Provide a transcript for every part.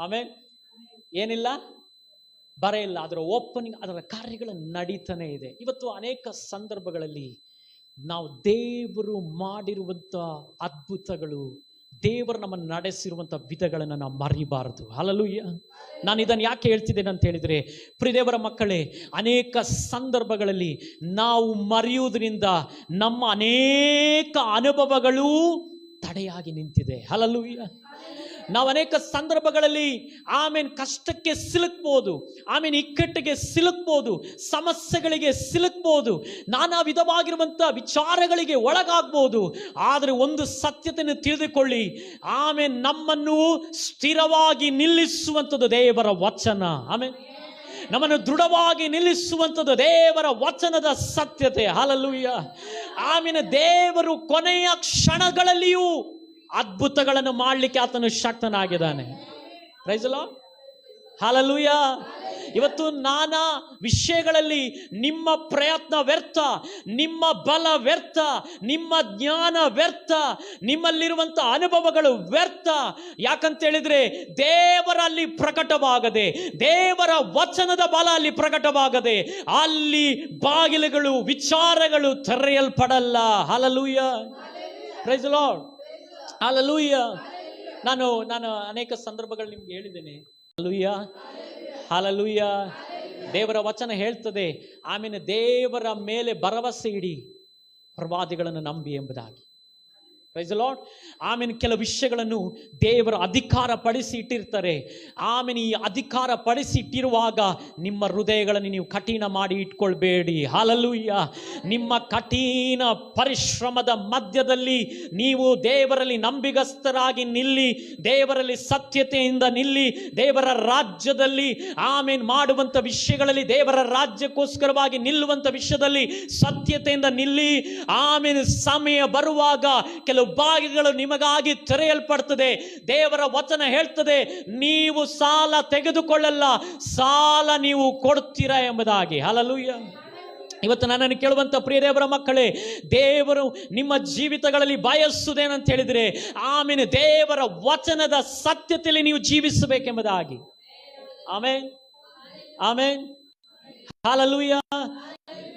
ಆಮೇಲೆ ಏನಿಲ್ಲ? ಬರ ಇಲ್ಲ. ಅದರ ಓಪನಿಂಗ್, ಅದರ ಕಾರ್ಯಗಳು ನಡೀತಾನೆ ಇದೆ. ಇವತ್ತು ಅನೇಕ ಸಂದರ್ಭಗಳಲ್ಲಿ ನಾವು ದೇವರು ಮಾಡಿರುವಂತ ಅದ್ಭುತಗಳು, ದೇವರು ನಮ್ಮನ್ನು ನಡೆಸಿರುವಂಥ ವಿಧಗಳನ್ನು ನಾವು ಮರಿಬಾರದು. ಹಲಲುಯ್ಯ ನಾನು ಇದನ್ನು ಯಾಕೆ ಹೇಳ್ತಿದ್ದೇನೆ ಅಂತ ಹೇಳಿದರೆ ಪ್ರಿದೇವರ ಮಕ್ಕಳೇ, ಅನೇಕ ಸಂದರ್ಭಗಳಲ್ಲಿ ನಾವು ಮರೆಯುವುದರಿಂದ ನಮ್ಮ ಅನೇಕ ಅನುಭವಗಳು ತಡೆಯಾಗಿ ನಿಂತಿದೆ. ಹಲಲುಯ್ಯ ನಾವು ಅನೇಕ ಸಂದರ್ಭಗಳಲ್ಲಿ ಆಮೇನ್ ಕಷ್ಟಕ್ಕೆ ಸಿಲುಕ್ಬೋದು, ಆಮೇನ್ ಇಕ್ಕಟ್ಟಿಗೆ ಸಿಲುಕ್ಬೋದು, ಸಮಸ್ಯೆಗಳಿಗೆ ಸಿಲುಕ್ಬೋದು, ನಾನಾ ವಿಧವಾಗಿರುವಂಥ ವಿಚಾರಗಳಿಗೆ ಒಳಗಾಗ್ಬೋದು. ಆದರೆ ಒಂದು ಸತ್ಯತೆಯನ್ನು ತಿಳಿದುಕೊಳ್ಳಿ, ಆಮೇನ್ ನಮ್ಮನ್ನು ಸ್ಥಿರವಾಗಿ ನಿಲ್ಲಿಸುವಂಥದ್ದು ದೇವರ ವಚನ. ಆಮೇನ್. ನಮ್ಮನ್ನು ದೃಢವಾಗಿ ನಿಲ್ಲಿಸುವಂಥದ್ದು ದೇವರ ವಚನದ ಸತ್ಯತೆ. ಹಾಲಲ್ಲೂಯ್ಯ ಆಮೇಲೆ ದೇವರು ಕೊನೆಯ ಕ್ಷಣಗಳಲ್ಲಿಯೂ ಅದ್ಭುತಗಳನ್ನು ಮಾಡಲಿಕ್ಕೆ ಆತನು ಶಕ್ತನಾಗಿದ್ದಾನೆ. ಪ್ರೈಸಲೋ ಹಾಲಲ್ಲೂಯ ಇವತ್ತು ನಾನಾ ವಿಷಯಗಳಲ್ಲಿ ನಿಮ್ಮ ಪ್ರಯತ್ನ ವ್ಯರ್ಥ, ನಿಮ್ಮ ಬಲ ವ್ಯರ್ಥ, ನಿಮ್ಮ ಜ್ಞಾನ ವ್ಯರ್ಥ, ನಿಮ್ಮಲ್ಲಿರುವಂಥ ಅನುಭವಗಳು ವ್ಯರ್ಥ. ಯಾಕಂತ ಹೇಳಿದ್ರೆ ದೇವರಲ್ಲಿ ಪ್ರಕಟವಾಗದೆ, ದೇವರ ವಚನದ ಬಲ ಅಲ್ಲಿ ಪ್ರಕಟವಾಗದೆ, ಅಲ್ಲಿ ಬಾಗಿಲುಗಳು, ವಿಚಾರಗಳು ತೆರೆಯಲ್ಪಡಲ್ಲ. ಹಾಲಲ್ಲೂಯ ಪ್ರೈಸ್ ಲಾರ್ಡ್ ಹಾಲಲ್ಲೂಯ್ಯ ನಾನು ನಾನು ಅನೇಕ ಸಂದರ್ಭಗಳು ನಿಮ್ಗೆ ಹೇಳಿದ್ದೇನೆ. ಅಲ್ಲೂಯ್ಯ ಹಾಲಲೂಯ್ಯ ದೇವರ ವಚನ ಹೇಳ್ತದೆ. ಆಮೇಲೆ ದೇವರ ಮೇಲೆ ಭರವಸೆ ಇಡಿ. ಪ್ರವಾದಿಗಳನ್ನು ನಂಬಿ ಎಂಬುದಾಗಿ. ಪ್ರೈಸ್ ಲಾರ್ಡ್ ಆಮೇಲೆ ಕೆಲವು ವಿಷಯಗಳನ್ನು ದೇವರು ಅಧಿಕಾರ ಪಡಿಸಿ ಇಟ್ಟಿರ್ತಾರೆ ಆಮೇಲೆ ಈ ಅಧಿಕಾರ ಪಡಿಸಿ ಇಟ್ಟಿರುವಾಗ ನಿಮ್ಮ ಹೃದಯಗಳನ್ನು ನೀವು ಕಠಿಣ ಮಾಡಿ ಇಟ್ಕೊಳ್ಬೇಡಿ. ಹಾಲಲ್ಲೂಯ್ಯ ನಿಮ್ಮ ಕಠಿಣ ಪರಿಶ್ರಮದ ಮಧ್ಯದಲ್ಲಿ ನೀವು ದೇವರಲ್ಲಿ ನಂಬಿಗಸ್ತರಾಗಿ ನಿಲ್ಲಿ, ದೇವರಲ್ಲಿ ಸತ್ಯತೆಯಿಂದ ನಿಲ್ಲಿ, ದೇವರ ರಾಜ್ಯದಲ್ಲಿ ಆಮೇಲೆ ಮಾಡುವಂಥ ವಿಷಯಗಳಲ್ಲಿ, ದೇವರ ರಾಜ್ಯಕ್ಕೋಸ್ಕರವಾಗಿ ನಿಲ್ಲುವಂಥ ವಿಷಯದಲ್ಲಿ ಸತ್ಯತೆಯಿಂದ ನಿಲ್ಲಿ ಆಮೇಲೆ ಸಮಯ ಬರುವಾಗ ಬಾಗಿಗಳು ನಿಮಗಾಗಿ ತೆರೆಯಲ್ಪಡ್ತದೆ. ದೇವರ ವಚನ ಹೇಳ್ತದೆ, ನೀವು ಸಾಲ ತೆಗೆದುಕೊಳ್ಳಲ್ಲ, ಸಾಲ ನೀವು ಕೊಡ್ತೀರಾ ಎಂಬುದಾಗಿ. ಹಲಲುಯ್ಯ ಇವತ್ತು ನನ್ನನ್ನು ಕೇಳುವಂಥ ಪ್ರಿಯ ದೇವರ ಮಕ್ಕಳೇ, ದೇವರು ನಿಮ್ಮ ಜೀವಿತಗಳಲ್ಲಿ ಬಯಸುವುದೇನಂತ ಹೇಳಿದರೆ ಆಮೇಲೆ ದೇವರ ವಚನದ ಸತ್ಯತೆಯಲ್ಲಿ ನೀವು ಜೀವಿಸಬೇಕೆಂಬುದಾಗಿ. Amen. Amen. Hallelujah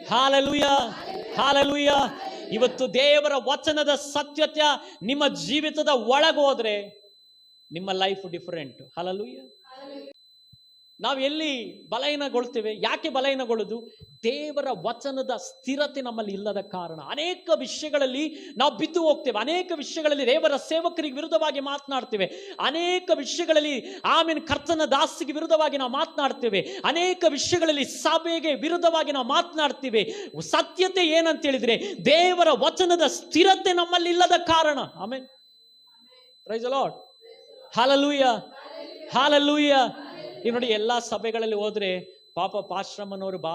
hallelujah hallelujah ಇವತ್ತು ದೇವರ ವಚನದ ಸತ್ಯತ್ಯ ನಿಮ್ಮ ಜೀವಿತದ ಒಳಗೋದ್ರೆ ನಿಮ್ಮ ಲೈಫ್ ಡಿಫರೆಂಟ್ ಹಾಲಲುಯ್ಯ ನಾವು ಎಲ್ಲಿ ಬಲಹೀನಗೊಳ್ತೇವೆ, ಯಾಕೆ ಬಲಹೀನಗೊಳ್ಳೋದು? ದೇವರ ವಚನದ ಸ್ಥಿರತೆ ನಮ್ಮಲ್ಲಿ ಇಲ್ಲದ ಕಾರಣ. ಅನೇಕ ವಿಷಯಗಳಲ್ಲಿ ನಾವು ಬಿದ್ದು ಹೋಗ್ತೇವೆ, ಅನೇಕ ವಿಷಯಗಳಲ್ಲಿ ದೇವರ ಸೇವಕರಿಗೆ ವಿರುದ್ಧವಾಗಿ ಮಾತನಾಡ್ತೇವೆ, ಅನೇಕ ವಿಷಯಗಳಲ್ಲಿ ಆಮೇಲೆ ಕರ್ತನ ದಾಸಿಗೆ ವಿರುದ್ಧವಾಗಿ ನಾವು ಮಾತನಾಡ್ತೇವೆ, ಅನೇಕ ವಿಷಯಗಳಲ್ಲಿ ಸಭೆಗೆ ವಿರುದ್ಧವಾಗಿ ನಾವು ಮಾತನಾಡ್ತೇವೆ. ಸತ್ಯತೆ ಏನಂತ ಹೇಳಿದ್ರೆ ದೇವರ ವಚನದ ಸ್ಥಿರತೆ ನಮ್ಮಲ್ಲಿ ಇಲ್ಲದ ಕಾರಣ. ಆಮೇಲೆ ಪ್ರೈಸ್ ಹಾಲಲ್ಲೂಯ್ಯ ನೀವು ನೋಡಿ ಎಲ್ಲಾ ಸಭೆಗಳಲ್ಲಿ ಹೋದ್ರೆ ಪಾಪ ಪಾಶ್ರಮನವರು ಬಾ